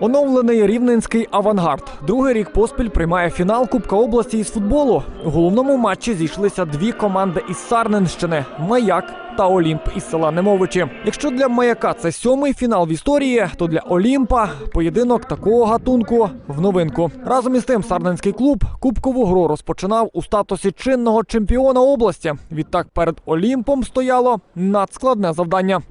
Оновлений рівненський авангард. Другий рік поспіль приймає фінал Кубка області із футболу. У головному матчі зійшлися дві команди із Сарненщини Маяк та Олімп із села Немовичі. Якщо для маяка це сьомий фінал в історії, то для Олімпа поєдинок такого гатунку в новинку. Разом із тим, Сарненський клуб кубкову гру розпочинав у статусі чинного чемпіона області. Відтак перед Олімпом стояло надскладне завдання.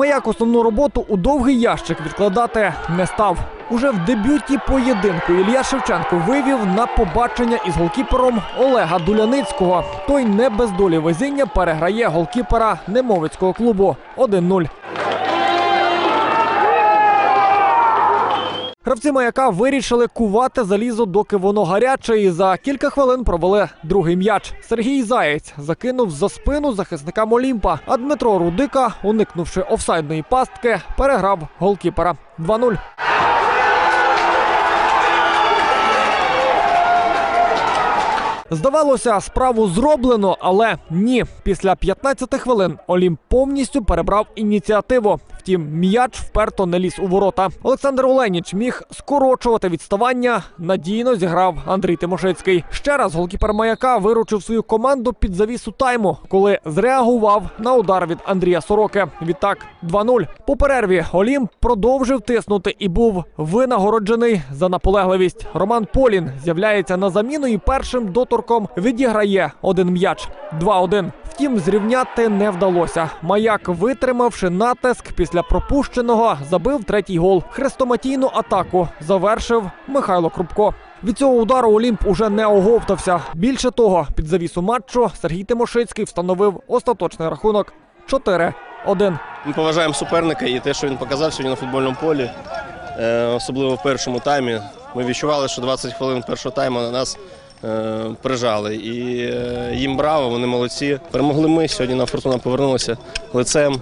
Маяк основну роботу у довгий ящик відкладати не став. Уже в дебюті поєдинку Ілля Шевченко вивів на побачення із голкіпером Олега Дуляницького. Той не без долі везіння переграє голкіпера Немовицького клубу 1-0. Гравці маяка вирішили кувати залізо, доки воно гаряче, і за кілька хвилин провели другий м'яч. Сергій Заєць закинув за спину захисникам Олімпа, а Дмитро Рудика, уникнувши офсайдної пастки, переграв голкіпера 2-0. Здавалося, справу зроблено, але ні. Після 15 хвилин Олімп повністю перебрав ініціативу. Втім, м'яч вперто не ліз у ворота. Олександр Оленіч міг скорочувати відставання. Надійно зіграв Андрій Тимошицький. Ще раз голкіпер маяка виручив свою команду під завісу тайму, коли зреагував на удар від Андрія Сороки. Відтак 2-0. По перерві Олімп продовжив тиснути і був винагороджений за наполегливість. Роман Полін з'являється на заміну і першим доторком відіграє один м'яч. 2-1. Втім, зрівняти не вдалося. Маяк, витримавши натиск після пропущеного, забив третій гол. Хрестоматійну атаку завершив Михайло Крупко. Від цього удару Олімп уже не оговтався. Більше того, під завісу матчу Сергій Тимошицький встановив остаточний рахунок 4-1. Ми поважаємо суперника і те, що він показав сьогодні на футбольному полі, е, особливо в першому таймі. Ми відчували, що 20 хвилин першого тайму на нас прижали. І е, їм браво, вони молодці. Перемогли ми. Сьогодні на фортуна повернулася лицем.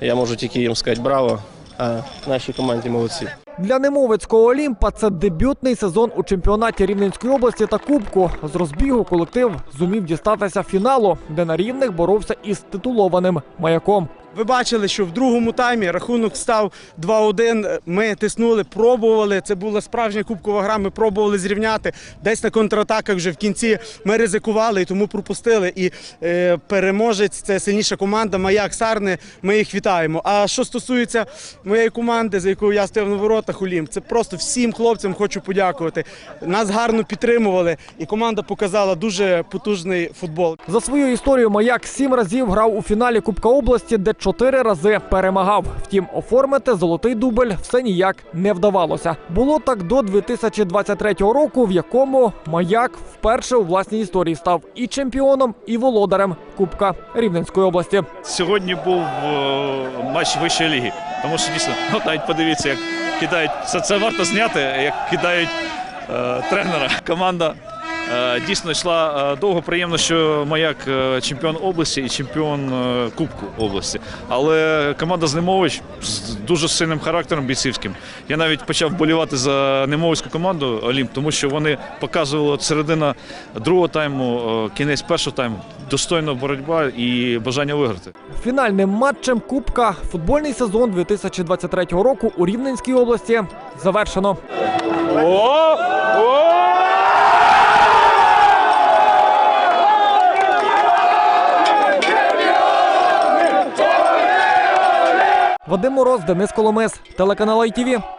Я можу тільки їм сказати браво, а нашій команді молодці. Для Немовицького Олімпа це дебютний сезон у чемпіонаті Рівненської області та Кубку. З розбігу колектив зумів дістатися фіналу, де на рівних боровся із титулованим маяком. Ви бачили, що в другому таймі рахунок став 2-1. Ми тиснули, пробували. Це була справжня кубкова гра. Ми пробували зрівняти. Десь на контратаках вже в кінці ми ризикували і тому пропустили. І е, переможець це сильніша команда. Маяк Сарни. Ми їх вітаємо. А що стосується моєї команди, за якою я стояв на воротах Олімп, це просто всім хлопцям хочу подякувати. Нас гарно підтримували, і команда показала дуже потужний футбол. За свою історію маяк сім разів грав у фіналі Кубка області, де чотири рази перемагав. Втім, оформити золотий дубль все ніяк не вдавалося. Було так до 2023 року, в якому маяк вперше у власній історії став і чемпіоном, і володарем Кубка Рівненської області. Сьогодні був е, матч вищої ліги, тому що дійсно, ну навіть подивіться, як кидають це, це варто зняти, як кидають е, тренера. Команда дійсно йшла е, довго. Приємно, що маяк е, чемпіон області і чемпіон е, Кубку області. Але команда з Немович з дуже сильним характером бійцівським. Я навіть почав болівати за Немовицьку команду Олімп, тому що вони показували середина другого тайму, е, кінець першого тайму. Достойна боротьба і бажання виграти. Фінальним матчем Кубка футбольний сезон 2023 року у Рівненській області завершено. Вадим Мороз, Денис Коломес, телеканал ITV.